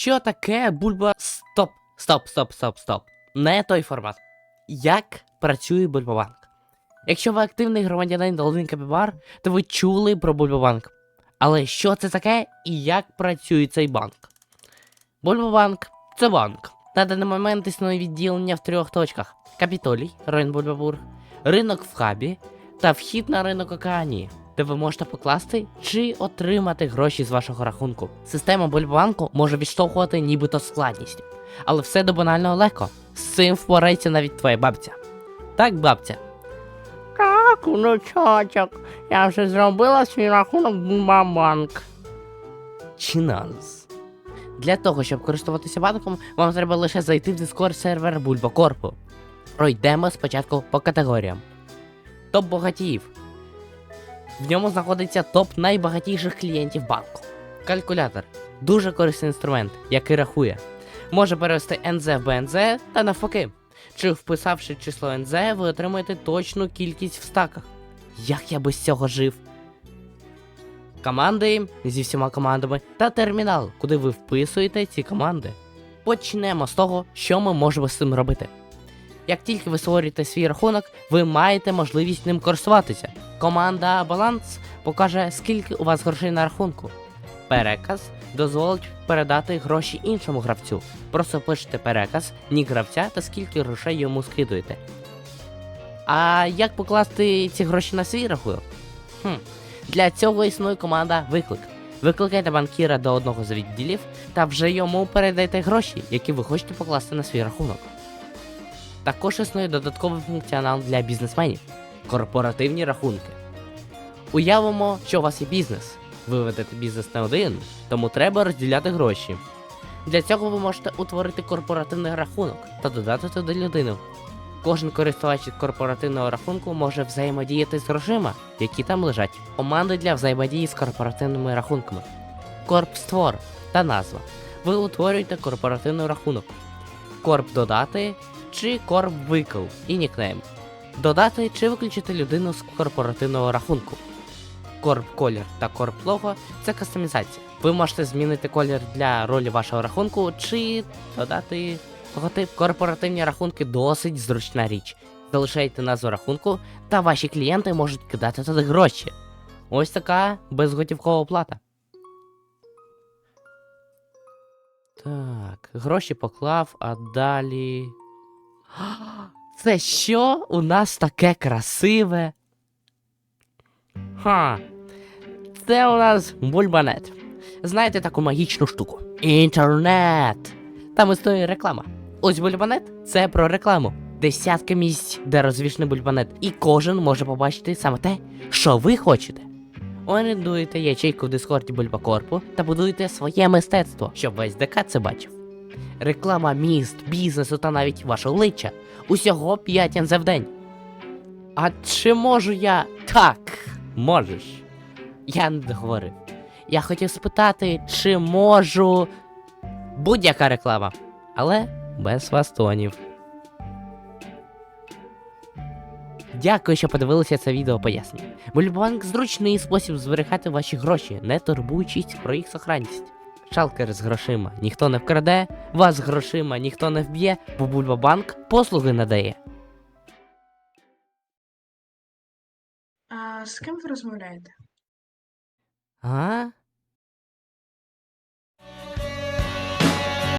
Що таке бульба? Стоп, стоп, стоп, стоп, стоп. Не той формат. Як працює Бульбабанк? Якщо ви активний громадянин Долин Капібар, то ви чули про Бульбабанк. Але що це таке і як працює цей банк? Бульбабанк це банк. На даний момент існує відділення в трьох точках: Капітолій, район Бульбабур, ринок в хабі та вхід на ринок Океанії, де ви можете покласти чи отримати гроші з вашого рахунку. Система Бульбабанку може відштовхувати нібито складністю, але все до банального легко. З цим впорається навіть твоя бабця. Так, бабця. Так, внучочок, я вже зробила свій рахунок в Бумбанк. Чинанс. Для того, щоб користуватися банком, вам треба лише зайти в Discord сервер Бульбакорпу. Пройдемо спочатку по категоріям. Топ багатіїв. В ньому знаходиться топ найбагатіших клієнтів банку. Калькулятор дуже корисний інструмент, який рахує. Може перевести НЗ в БНЗ та навпаки. Чи вписавши число НЗ, ви отримаєте точну кількість в стаках. Як я без цього жив? команди зі всіма командами та термінал, куди ви вписуєте ці команди. Почнемо з того, що ми можемо з цим робити. Як тільки ви створюєте свій рахунок, ви маєте можливість ним користуватися. Команда Баланс покаже, скільки у вас грошей на рахунку. Переказ дозволить передати гроші іншому гравцю. Просто пишете переказ, нік гравця та скільки грошей йому скидуєте. А як покласти ці гроші на свій рахунок? Хм. Для цього існує команда Виклик. Викликайте банкіра до одного з відділів та вже йому передайте гроші, які ви хочете покласти на свій рахунок. Також існує додатковий функціонал для бізнесменів корпоративні рахунки. Уявимо, що у вас є бізнес. Ви ведете бізнес не один, тому треба розділяти гроші. Для цього ви можете утворити корпоративний рахунок та додати туди людину. Кожен користувач корпоративного рахунку може взаємодіяти з грошима, які там лежать. Команди для взаємодії з корпоративними рахунками. Корпствор та назва. Ви утворюєте корпоративний рахунок. Корп додати чи корп викл і нікнейм. Додати чи виключити людину з корпоративного рахунку. Корп колір та корп лого це кастомізація. Ви можете змінити колір для ролі вашого рахунку чи додати логотип. Корпоративні рахунки досить зручна річ. Залишайте назву рахунку, та ваші клієнти можуть кидати туди гроші. Ось така безготівкова оплата. Так, гроші поклав, а далі. Це що у нас таке красиве? Ха. Це у нас бульбанет. Знаєте таку магічну штуку? Інтернет. Там існує реклама. Ось бульбанет це про рекламу. Десятки місць, де розвішений бульбанет, і кожен може побачити саме те, що ви хочете. Орендуєте ячейку в Дискорді Бульбакорпу та будуєте своє мистецтво, щоб весь ДК це бачив. Реклама міст, бізнесу та навіть ваше обличчя. Усього 5 НЗ в день. А чи можу я. Так, можеш. Я не договорив. Я хотів спитати, чи можу. Будь-яка реклама. Але без фастонів. Дякую, що подивилися це відео пояснення. Бульбанк зручний спосіб зберігати ваші гроші, не турбуючись про їх сохранність. Шалкер з грошима ніхто не вкраде, вас з грошима ніхто не вб'є, бо Бульбабанк послуги надає. А з ким ви розмовляєте? А?